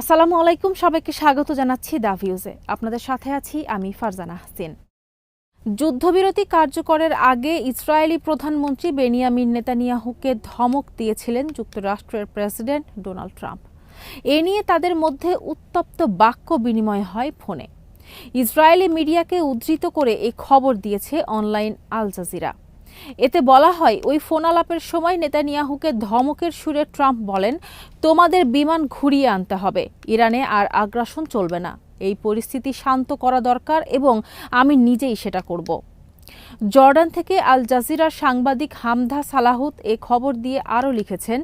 আসসালামু আলাইকুম, সবাইকে স্বাগত জানাচ্ছি দা ভিউজে। আপনাদের সাথে আছি আমি ফারজানা হাসিন। যুদ্ধবিরতি কার্যকরের আগে ইসরায়েলি প্রধানমন্ত্রী বেনিয়ামিন নেতানিয়াহুকে ধমক দিয়েছিলেন যুক্তরাষ্ট্রের প্রেসিডেন্ট ডোনাল্ড ট্রাম্প। এ নিয়ে তাদের মধ্যে উত্তপ্ত বাক্য বিনিময় হয় ফোনে। ইসরায়েলি মিডিয়াকে উদ্ধৃত করে এই খবর দিয়েছে অনলাইন আল জাজিরা। এতে বলা হয়, ওই ফোনালাপের সময় নেতানিয়াহুকে ধমকের সুরে ট্রাম্প বলেন, তোমাদের বিমান ঘুরিয়ে আনতে হবে, ইরানে আর আগ্রাসন চলবে না। এই পরিস্থিতি শান্ত করা দরকার এবং আমি নিজেই সেটা করব জর্ডান থেকে আল জাজিরার সাংবাদিক হামদা সালাহুত এ খবর দিয়ে আরও লিখেছেন,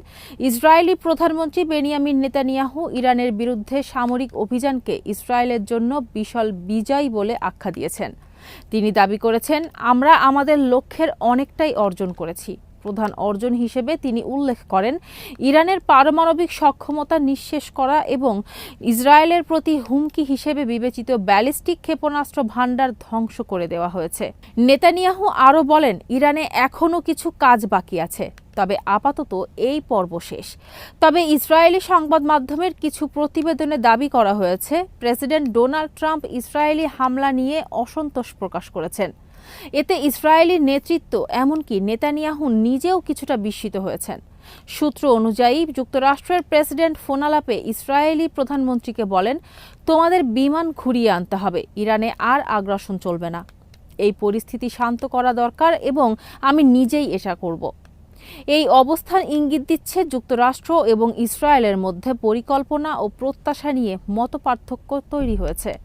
ইসরায়েলি প্রধানমন্ত্রী বেনিয়ামিন নেতানিয়াহু ইরানের বিরুদ্ধে সামরিক অভিযানকে ইসরায়েলের জন্য বিশাল বিজয় বলে আখ্যা দিয়েছেন। তিনি দাবি করেছেন আমরা আমাদের লক্ষ্যের অনেকটাই অর্জন করেছি। প্রধান অর্জন হিসেবে তিনি উল্লেখ করেন, ইরানের পারমাণবিক সক্ষমতা নিঃশেষ করা এবং ইসরায়েলের প্রতি হুমকি হিসেবে বিবেচিত ব্যালিস্টিক ক্ষেপণাস্ত্র ভাণ্ডার ধ্বংস করে দেওয়া হয়েছে। নেতানিয়াহু আরও বলেন, ইরানে এখনও কিছু কাজ বাকি আছে, তবে আপাতত এই পর্ব শেষ। তবে ইসরায়েলি সংবাদ মাধ্যমের কিছু প্রতিবেদনে দাবি করা হয়েছে, প্রেসিডেন্ট ডোনাল্ড ট্রাম্প ইসরায়েলি হামলা নিয়ে অসন্তোষ প্রকাশ করেছেন। এতে ইসরায়েলি নেতৃত্ব, এমনকি নেতানিয়াহু নিজেও কিছুটা বিস্মিত হয়েছেন। সূত্র অনুযায়ী, যুক্তরাষ্ট্রের প্রেসিডেন্ট ফোনালাপে ইসরায়েলি প্রধানমন্ত্রীকে বলেন, তোমাদের বিমান ঘুরিয়ে আনতে হবে, ইরানে আর আগ্রাসন চলবে না। এই পরিস্থিতি শান্ত করা দরকার এবং আমি নিজেই এটা করব। এই অবস্থান ইঙ্গিত দিচ্ছে যুক্তরাষ্ট্র এবং ইসরায়েলের মধ্যে পরিকল্পনা ও প্রত্যাশা নিয়ে মতপার্থক্য তৈরি হয়েছে।